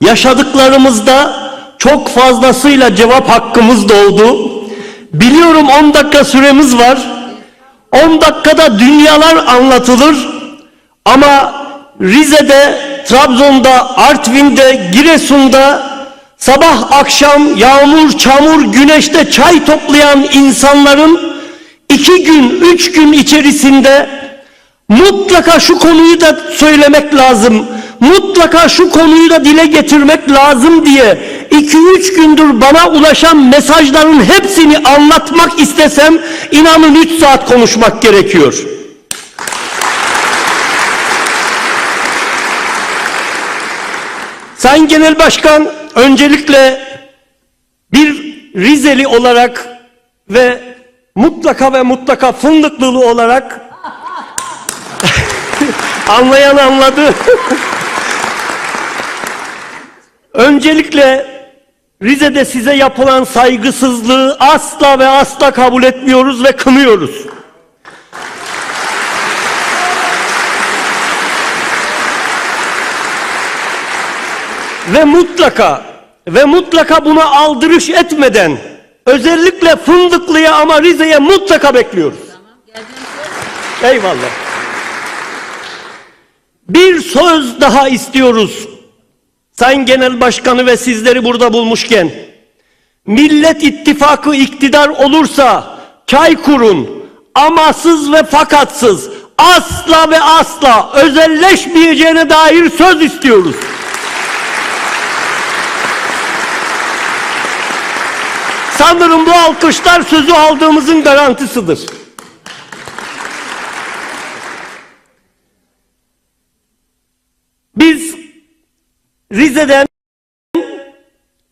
Yaşadıklarımızda çok fazlasıyla cevap hakkımız doldu. Biliyorum 10 dakika süremiz var. 10 dakikada dünyalar anlatılır. Ama Rize'de, Trabzon'da, Artvin'de, Giresun'da sabah akşam yağmur, çamur, güneşte çay toplayan insanların iki gün, üç gün içerisinde mutlaka şu konuyu da söylemek lazım. Mutlaka şu konuyu da dile getirmek lazım diye iki üç gündür bana ulaşan mesajların hepsini anlatmak istesem inanın üç saat konuşmak gerekiyor. Sayın Genel Başkan öncelikle bir Rizeli olarak ve mutlaka ve mutlaka Fındıklılı olarak anlayan anladı. Öncelikle Rize'de size yapılan saygısızlığı asla ve asla kabul etmiyoruz ve kınıyoruz. ve mutlaka ve mutlaka buna aldırış etmeden özellikle Fındıklı'ya ama Rize'ye mutlaka bekliyoruz. Eyvallah. Bir söz daha istiyoruz. Sayın Genel Başkanı ve sizleri burada bulmuşken Millet İttifakı iktidar olursa çay kurun amasız ve fakatsız asla ve asla özelleşmeyeceğine dair söz istiyoruz. Sanırım bu alkışlar sözü aldığımızın garantisidir. Biz Rize'den,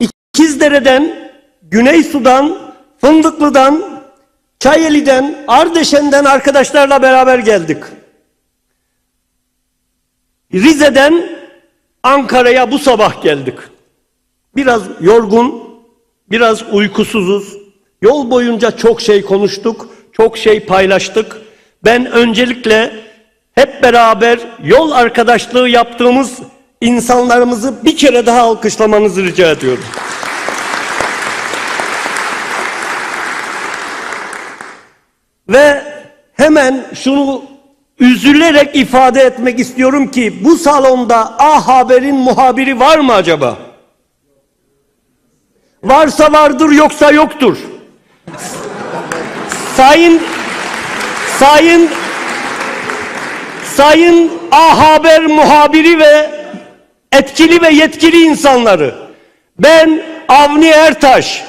İkizdere'den, Güneysu'dan, Fındıklı'dan, Çayeli'den, Ardeşen'den arkadaşlarla beraber geldik. Rize'den Ankara'ya bu sabah geldik. Biraz yorgun, biraz uykusuzuz. Yol boyunca çok şey konuştuk, çok şey paylaştık. Ben öncelikle hep beraber yol arkadaşlığı yaptığımız insanlarımızı bir kere daha alkışlamanızı rica ediyorum. Ve hemen şunu üzülerek ifade etmek istiyorum ki bu salonda A Haber'in muhabiri var mı acaba? Varsa vardır yoksa yoktur. Sayın Sayın Sayın A Haber muhabiri ve etkili ve yetkili insanları ben Avni Ertaş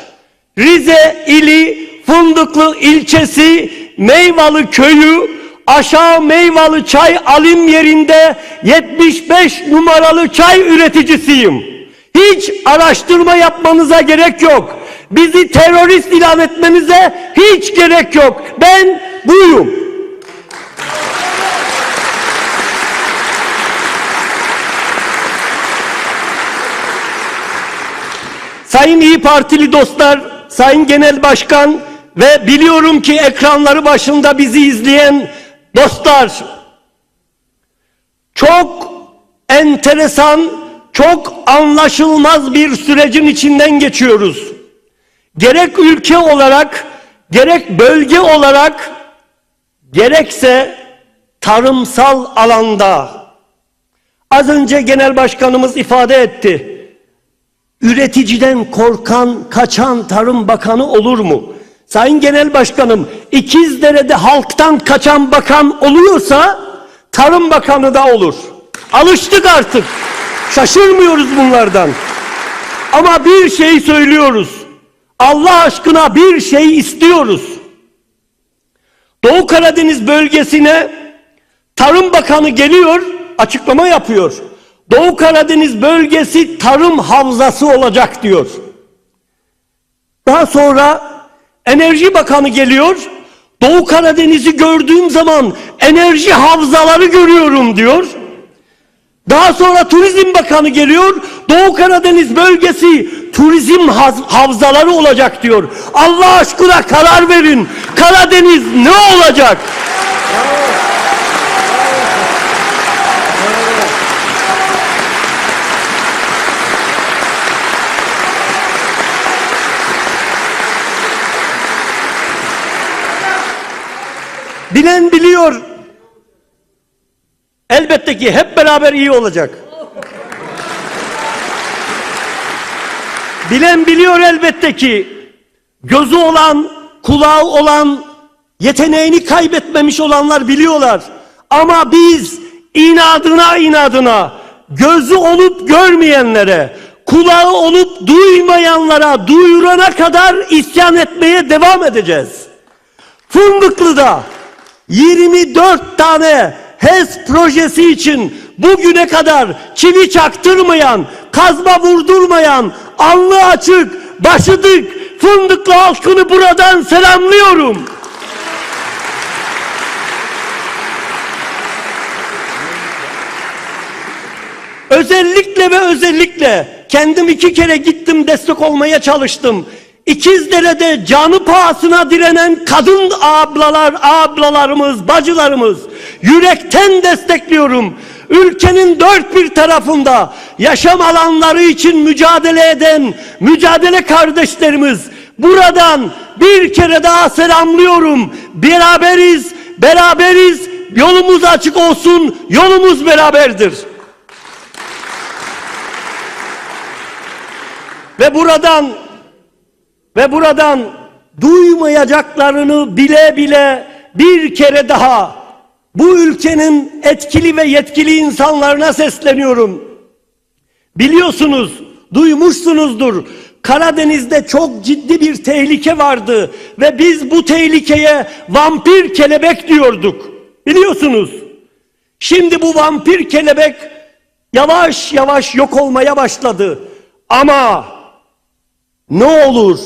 Rize ili Fındıklı ilçesi Meyvalı köyü aşağı Meyvalı çay alim yerinde 75 numaralı çay üreticisiyim. Hiç araştırma yapmanıza gerek yok. Bizi terörist ilan etmenize hiç gerek yok. Ben buyum. Sayın İyi Partili dostlar, Sayın Genel Başkan ve biliyorum ki ekranları başında bizi izleyen dostlar çok enteresan, çok anlaşılmaz bir sürecin içinden geçiyoruz. Gerek ülke olarak, gerek bölge olarak, gerekse tarımsal alanda. Az önce Genel Başkanımız ifade etti. Üreticiden korkan, kaçan Tarım Bakanı olur mu? Sayın Genel Başkanım, İkizdere'de halktan kaçan bakan oluyorsa Tarım Bakanı da olur. Alıştık artık. Şaşırmıyoruz bunlardan. Ama bir şey söylüyoruz. Allah aşkına bir şey istiyoruz. Doğu Karadeniz bölgesine Tarım Bakanı geliyor, açıklama yapıyor. Doğu Karadeniz bölgesi tarım havzası olacak diyor. Daha sonra Enerji Bakanı geliyor. Doğu Karadeniz'i gördüğüm zaman enerji havzaları görüyorum diyor. Daha sonra Turizm Bakanı geliyor. Doğu Karadeniz bölgesi turizm havzaları olacak diyor. Allah aşkına karar verin. Karadeniz ne olacak? Bilen biliyor. Elbette ki hep beraber iyi olacak. Bilen biliyor elbette ki gözü olan, kulağı olan, yeteneğini kaybetmemiş olanlar biliyorlar. Ama biz inadına inadına gözü olup görmeyenlere, kulağı olup duymayanlara duyurana kadar isyan etmeye devam edeceğiz. Fındıklı'da 24 tane HES projesi için bugüne kadar çivi çaktırmayan, kazma vurdurmayan, alnı açık, başı dik Fındıklı halkını buradan selamlıyorum. Özellikle ve özellikle kendim iki kere gittim destek olmaya çalıştım. İkizdere'de canı pahasına direnen kadın ablalar, ablalarımız, bacılarımız yürekten destekliyorum. Ülkenin dört bir tarafında yaşam alanları için mücadele eden mücadele kardeşlerimiz buradan bir kere daha selamlıyorum. Beraberiz, beraberiz. Yolumuz açık olsun. Yolumuz beraberdir. Ve buradan ve buradan duymayacaklarını bile bile bir kere daha bu ülkenin etkili ve yetkili insanlarına sesleniyorum. Biliyorsunuz, duymuşsunuzdur. Karadeniz'de çok ciddi bir tehlike vardı ve biz bu tehlikeye vampir kelebek diyorduk. Biliyorsunuz. Şimdi bu vampir kelebek yavaş yavaş yok olmaya başladı. Ama ne olur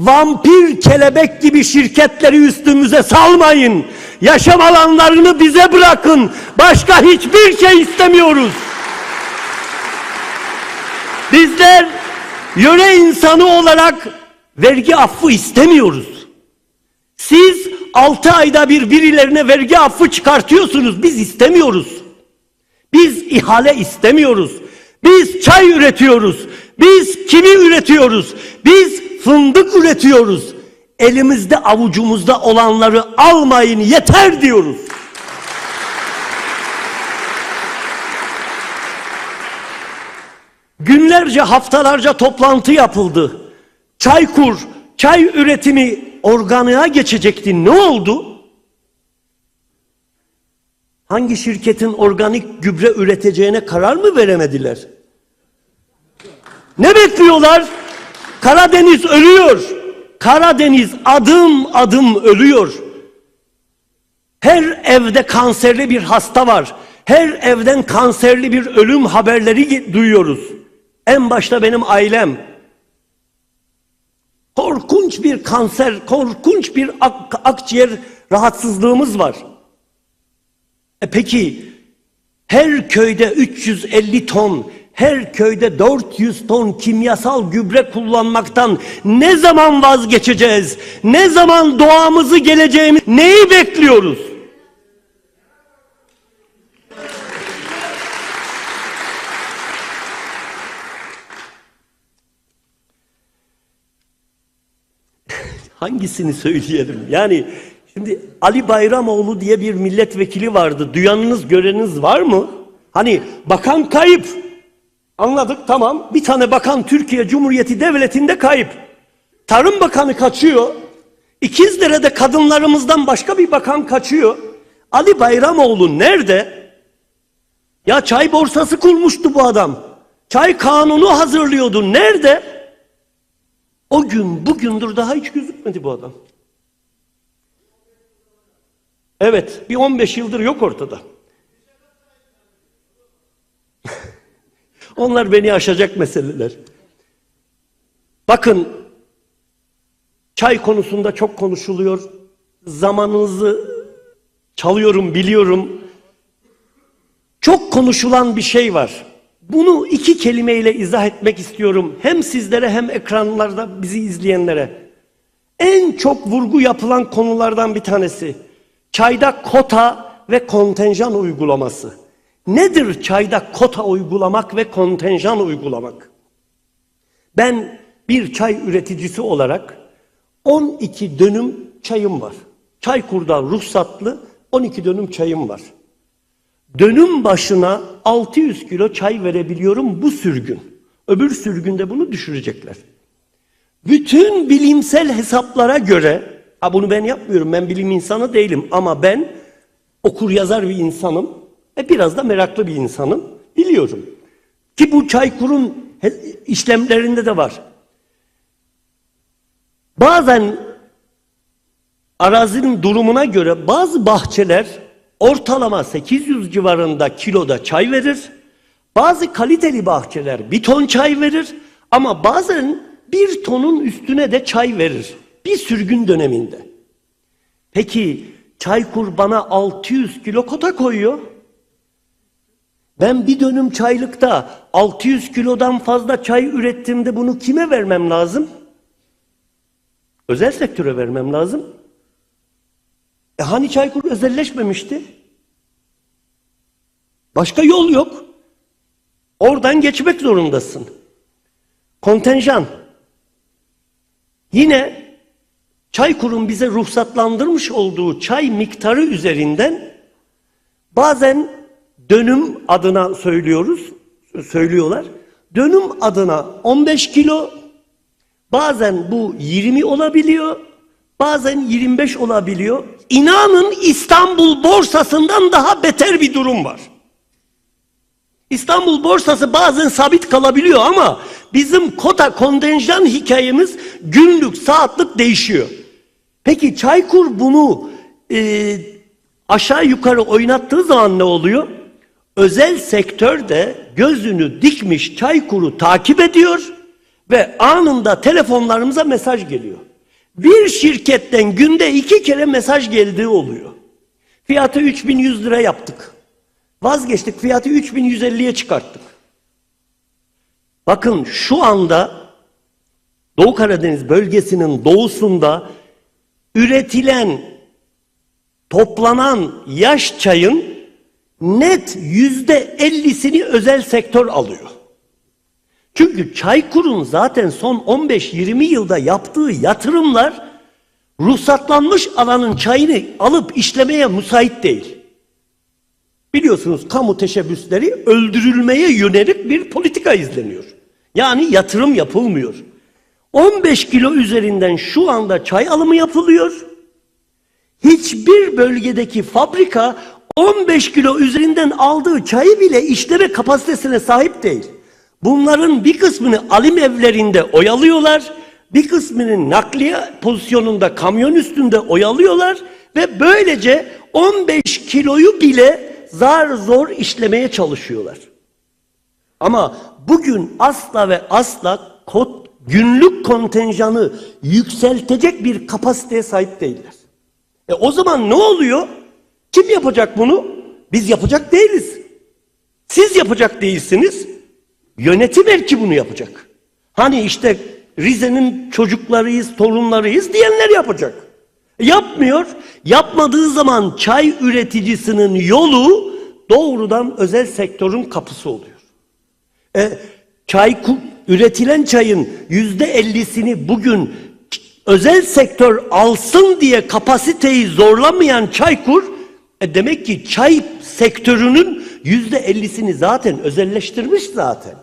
vampir kelebek gibi şirketleri üstümüze salmayın. Yaşam alanlarını bize bırakın. Başka hiçbir şey istemiyoruz. Bizler yöre insanı olarak vergi affı istemiyoruz. Siz altı ayda bir birilerine vergi affı çıkartıyorsunuz. Biz istemiyoruz. Biz ihale istemiyoruz. Biz çay üretiyoruz. Biz kimi üretiyoruz? Biz fındık üretiyoruz. Elimizde avucumuzda olanları almayın yeter diyoruz. Günlerce haftalarca toplantı yapıldı. Çaykur, çay üretimi organiğa geçecekti. Ne oldu? Hangi şirketin organik gübre üreteceğine karar mı veremediler? Ne bekliyorlar? Karadeniz ölüyor. Karadeniz adım adım ölüyor. Her evde kanserli bir hasta var. Her evden kanserli bir ölüm haberleri duyuyoruz. En başta benim ailem. Korkunç bir kanser, korkunç bir ak akciğer rahatsızlığımız var. E peki her köyde 350 ton, her köyde 400 ton kimyasal gübre kullanmaktan ne zaman vazgeçeceğiz? Ne zaman doğamızı, geleceğimiz neyi bekliyoruz? Hangisini söyleyelim? Yani şimdi Ali Bayramoğlu diye bir milletvekili vardı. Duyanınız göreniniz var mı? Hani bakan kayıp. Anladık tamam. Bir tane bakan Türkiye Cumhuriyeti Devleti'nde kayıp. Tarım Bakanı kaçıyor. İkizdere'de kadınlarımızdan başka bir bakan kaçıyor. Ali Bayramoğlu nerede? Ya çay borsası kurmuştu bu adam. Çay kanunu hazırlıyordu. Nerede? O gün bugündür daha hiç gözükmedi bu adam. Evet, bir 15 yıldır yok ortada. Onlar beni aşacak meseleler. Bakın, çay konusunda çok konuşuluyor. Zamanınızı çalıyorum, biliyorum. Çok konuşulan bir şey var. Bunu iki kelimeyle izah etmek istiyorum. Hem sizlere hem ekranlarda bizi izleyenlere. En çok vurgu yapılan konulardan bir tanesi. Çayda kota ve kontenjan uygulaması. Nedir çayda kota uygulamak ve kontenjan uygulamak? Ben bir çay üreticisi olarak 12 dönüm çayım var. Çaykur'da ruhsatlı 12 dönüm çayım var. Dönüm başına 600 kilo çay verebiliyorum bu sürgün. Öbür sürgünde bunu düşürecekler. Bütün bilimsel hesaplara göre, ha bunu ben yapmıyorum, ben bilim insanı değilim ama ben okur yazar bir insanım ve biraz da meraklı bir insanım, biliyorum. Ki bu Çaykur'un işlemlerinde de var. Bazen arazinin durumuna göre bazı bahçeler ortalama 800 civarında kiloda çay verir. Bazı kaliteli bahçeler bir ton çay verir ama bazen bir tonun üstüne de çay verir. Bir sürgün döneminde. Peki Çaykur bana 600 kilo kota koyuyor. Ben bir dönüm çaylıkta 600 kilodan fazla çay ürettiğimde bunu kime vermem lazım? Özel sektöre vermem lazım. E hani Çaykur özelleşmemişti? Başka yol yok. Oradan geçmek zorundasın. Kontenjan. Yine Çaykur'un bize ruhsatlandırmış olduğu çay miktarı üzerinden bazen dönüm adına söylüyoruz, söylüyorlar. Dönüm adına 15 kilo, bazen bu 20 olabiliyor, bazen 25 olabiliyor. İnanın İstanbul borsasından daha beter bir durum var. İstanbul borsası bazen sabit kalabiliyor ama bizim kota kontenjan hikayemiz günlük, saatlik değişiyor. Peki Çaykur bunu e, aşağı yukarı oynattığı zaman ne oluyor? Özel sektör de gözünü dikmiş Çaykur'u takip ediyor ve anında telefonlarımıza mesaj geliyor. Bir şirketten günde iki kere mesaj geldiği oluyor. Fiyatı 3100 lira yaptık. Vazgeçtik fiyatı 3150'ye çıkarttık. Bakın şu anda Doğu Karadeniz bölgesinin doğusunda üretilen toplanan yaş çayın net yüzde ellisini özel sektör alıyor. Çünkü Çaykur'un zaten son 15-20 yılda yaptığı yatırımlar ruhsatlanmış alanın çayını alıp işlemeye müsait değil. Biliyorsunuz kamu teşebbüsleri öldürülmeye yönelik bir politika izleniyor. Yani yatırım yapılmıyor. 15 kilo üzerinden şu anda çay alımı yapılıyor. Hiçbir bölgedeki fabrika 15 kilo üzerinden aldığı çayı bile işleme kapasitesine sahip değil. Bunların bir kısmını alim evlerinde oyalıyorlar, bir kısmını nakliye pozisyonunda kamyon üstünde oyalıyorlar ve böylece 15 kiloyu bile zar zor işlemeye çalışıyorlar. Ama bugün asla ve asla kod, günlük kontenjanı yükseltecek bir kapasiteye sahip değiller. E o zaman ne oluyor? Kim yapacak bunu? Biz yapacak değiliz. Siz yapacak değilsiniz. Yönetim belki bunu yapacak. Hani işte Rize'nin çocuklarıyız, torunlarıyız diyenler yapacak. Yapmıyor. Yapmadığı zaman çay üreticisinin yolu doğrudan özel sektörün kapısı oluyor. E, çay üretilen çayın yüzde ellisini bugün özel sektör alsın diye kapasiteyi zorlamayan Çaykur e demek ki çay sektörünün yüzde ellisini zaten özelleştirmiş zaten.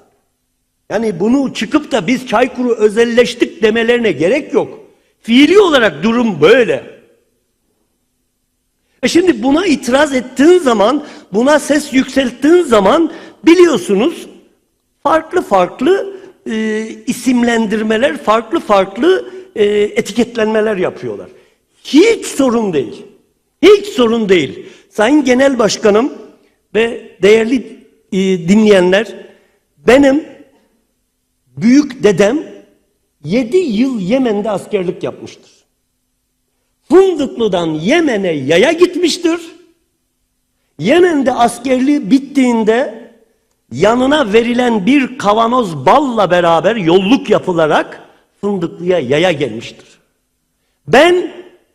Yani bunu çıkıp da biz Çaykur'u özelleştik demelerine gerek yok. Fiili olarak durum böyle. E şimdi buna itiraz ettiğin zaman, buna ses yükselttiğin zaman biliyorsunuz farklı farklı e, isimlendirmeler, farklı farklı e, etiketlenmeler yapıyorlar. Hiç sorun değil. Hiç sorun değil. Sayın Genel Başkanım ve değerli e, dinleyenler, benim büyük dedem 7 yıl Yemen'de askerlik yapmıştır. Fındıklı'dan Yemen'e yaya gitmiştir. Yemen'de askerliği bittiğinde yanına verilen bir kavanoz balla beraber yolluk yapılarak Fındıklı'ya yaya gelmiştir. Ben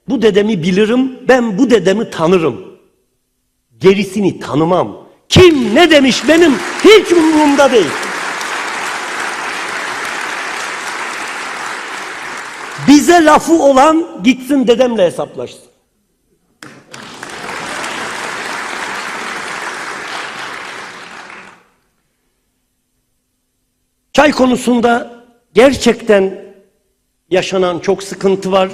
bu dedemi bilirim, ben bu dedemi tanırım. Gerisini tanımam. Kim ne demiş benim hiç umurumda değil. Bize lafı olan gitsin dedemle hesaplaşsın. Çay konusunda gerçekten yaşanan çok sıkıntı var.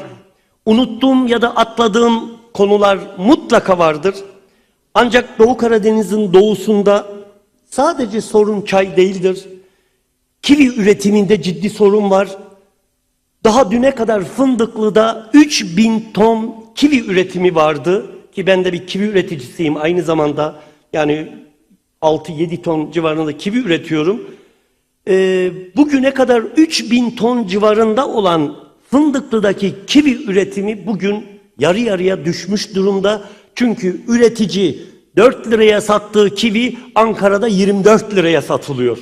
Unuttuğum ya da atladığım konular mutlaka vardır. Ancak Doğu Karadeniz'in doğusunda sadece sorun çay değildir. Kivi üretiminde ciddi sorun var. Daha düne kadar Fındıklı'da 3000 ton kivi üretimi vardı. Ki ben de bir kivi üreticisiyim aynı zamanda. Yani 6-7 ton civarında kivi üretiyorum. Ee, bugüne kadar 3000 ton civarında olan Fındıklı'daki kivi üretimi bugün yarı yarıya düşmüş durumda. Çünkü üretici 4 liraya sattığı kivi Ankara'da 24 liraya satılıyor.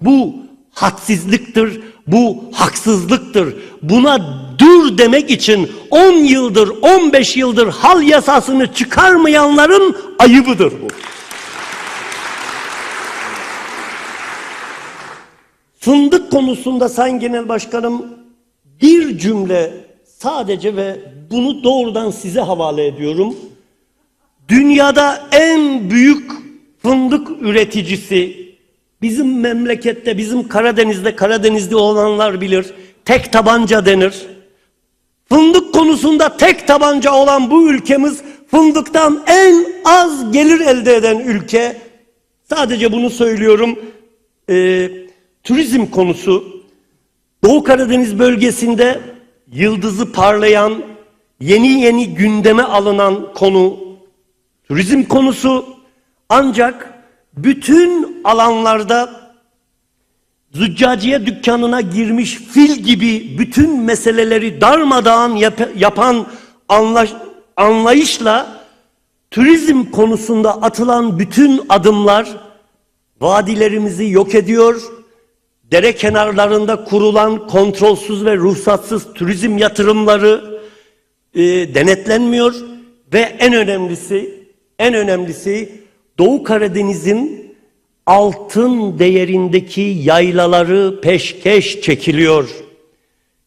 Bu hadsizliktir, bu haksızlıktır. Buna dur demek için 10 yıldır, 15 yıldır hal yasasını çıkarmayanların ayıbıdır bu. Fındık konusunda Sayın Genel Başkanım bir cümle sadece ve bunu doğrudan size havale ediyorum. Dünyada en büyük fındık üreticisi bizim memlekette, bizim Karadeniz'de, Karadeniz'de olanlar bilir. Tek tabanca denir. Fındık konusunda tek tabanca olan bu ülkemiz fındıktan en az gelir elde eden ülke. Sadece bunu söylüyorum. Ee, turizm konusu Doğu Karadeniz bölgesinde yıldızı parlayan, yeni yeni gündeme alınan konu turizm konusu ancak bütün alanlarda züccaciye dükkanına girmiş fil gibi bütün meseleleri darmadağın yap- yapan anlaş- anlayışla turizm konusunda atılan bütün adımlar vadilerimizi yok ediyor. Dere kenarlarında kurulan kontrolsüz ve ruhsatsız turizm yatırımları e, denetlenmiyor ve en önemlisi en önemlisi Doğu Karadeniz'in altın değerindeki yaylaları peşkeş çekiliyor.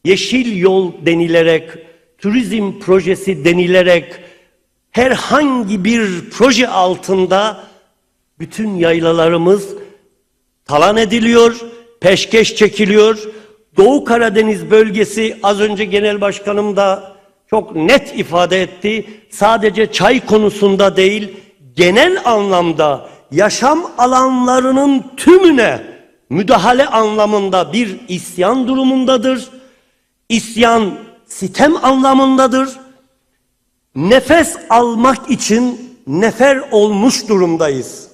Yeşil yol denilerek, turizm projesi denilerek herhangi bir proje altında bütün yaylalarımız talan ediliyor, peşkeş çekiliyor. Doğu Karadeniz bölgesi az önce genel başkanım da çok net ifade etti. Sadece çay konusunda değil, genel anlamda yaşam alanlarının tümüne müdahale anlamında bir isyan durumundadır. İsyan sitem anlamındadır. Nefes almak için nefer olmuş durumdayız.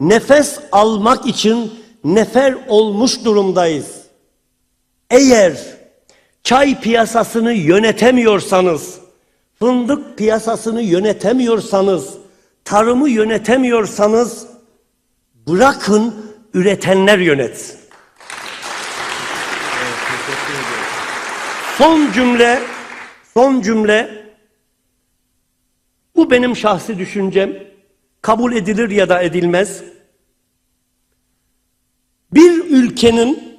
Nefes almak için nefer olmuş durumdayız. Eğer çay piyasasını yönetemiyorsanız, fındık piyasasını yönetemiyorsanız, tarımı yönetemiyorsanız bırakın üretenler yönetsin. Son cümle, son cümle bu benim şahsi düşüncem. Kabul edilir ya da edilmez. Bir ülkenin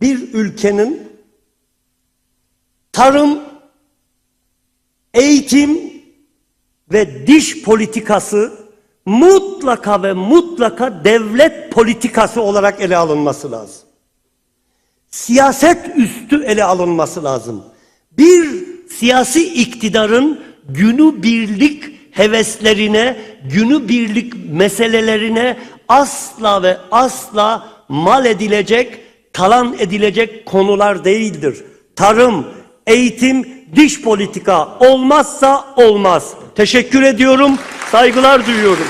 bir ülkenin tarım, eğitim ve diş politikası mutlaka ve mutlaka devlet politikası olarak ele alınması lazım. Siyaset üstü ele alınması lazım. Bir siyasi iktidarın günübirlik heveslerine, günübirlik meselelerine asla ve asla mal edilecek, talan edilecek konular değildir. Tarım, eğitim, diş politika olmazsa olmaz. Teşekkür ediyorum, saygılar duyuyorum.